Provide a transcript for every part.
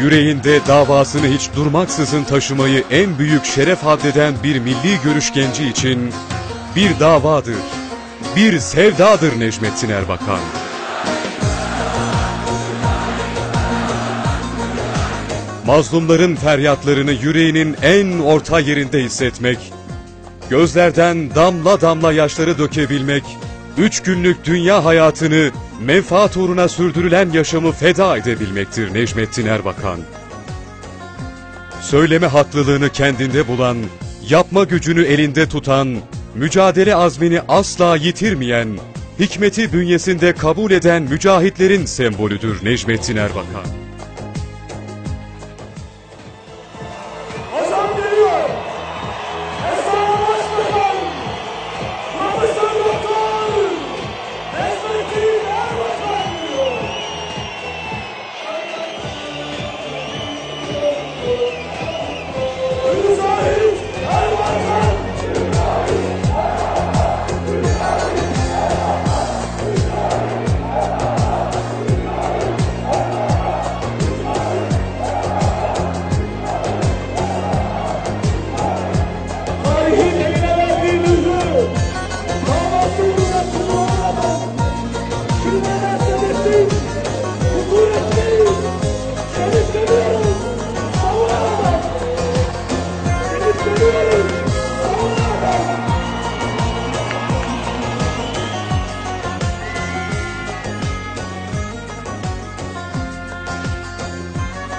Yüreğinde davasını hiç durmaksızın taşımayı en büyük şeref addeden bir milli görüş genci için bir davadır, bir sevdadır Necmettin Erbakan. Mazlumların feryatlarını yüreğinin en orta yerinde hissetmek, gözlerden damla damla yaşları dökebilmek, üç günlük dünya hayatını menfaat uğruna sürdürülen yaşamı feda edebilmektir Necmettin Erbakan. Söyleme haklılığını kendinde bulan, yapma gücünü elinde tutan, mücadele azmini asla yitirmeyen, hikmeti bünyesinde kabul eden mücahitlerin sembolüdür Necmettin Erbakan.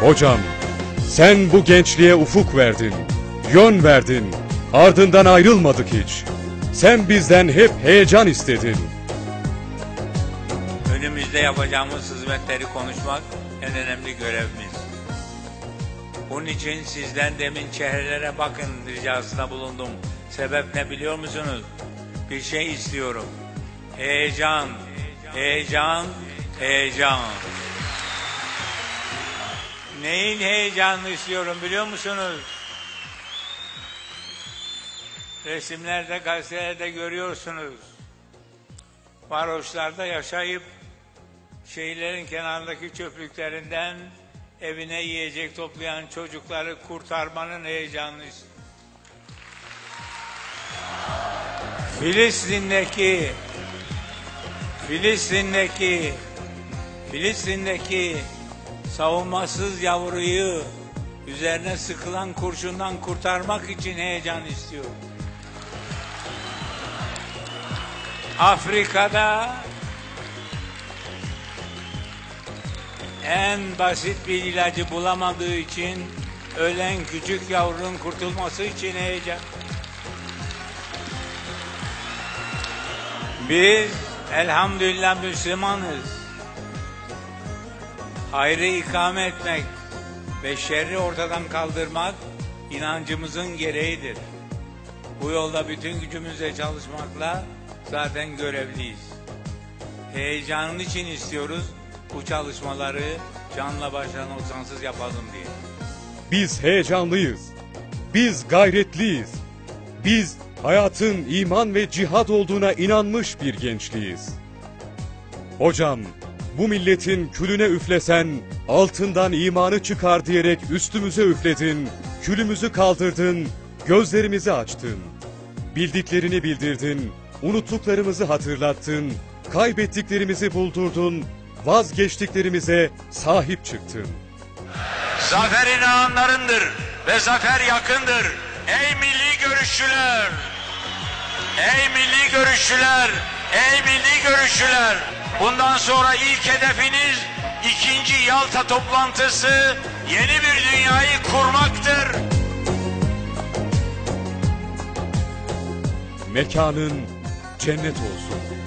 Hocam, sen bu gençliğe ufuk verdin, yön verdin, ardından ayrılmadık hiç. Sen bizden hep heyecan istedin. Önümüzde yapacağımız hizmetleri konuşmak en önemli görevimiz. Bunun için sizden demin çehrelere bakın ricasında bulundum. Sebep ne biliyor musunuz? Bir şey istiyorum. Heyecan, heyecan, heyecan. Neyin heyecanını istiyorum biliyor musunuz? Resimlerde, gazetelerde görüyorsunuz. Varoşlarda yaşayıp şehirlerin kenarındaki çöplüklerinden evine yiyecek toplayan çocukları kurtarmanın istiyorum. Filistin'deki Filistin'deki Filistin'deki savunmasız yavruyu üzerine sıkılan kurşundan kurtarmak için heyecan istiyorum. Afrika'da en basit bir ilacı bulamadığı için ölen küçük yavrunun kurtulması için heyecan. Biz elhamdülillah Müslümanız. Hayrı ikame etmek ve şerri ortadan kaldırmak inancımızın gereğidir. Bu yolda bütün gücümüzle çalışmakla zaten görevliyiz. Heyecanın için istiyoruz bu çalışmaları canla başla noksansız yapalım diye. Biz heyecanlıyız. Biz gayretliyiz. Biz hayatın iman ve cihad olduğuna inanmış bir gençliğiz. Hocam, bu milletin külüne üflesen altından imanı çıkar diyerek üstümüze üfledin, külümüzü kaldırdın, gözlerimizi açtın. Bildiklerini bildirdin, unuttuklarımızı hatırlattın, kaybettiklerimizi buldurdun, vazgeçtiklerimize sahip çıktın. Zaferin anlarındır ve zafer yakındır. Ey milli görüşçüler! Ey milli görüşçüler! Ey milli görüşçüler! Bundan sonra ilk hedefiniz ikinci Yalta toplantısı yeni bir dünyayı kurmaktır. Mekanın cennet olsun.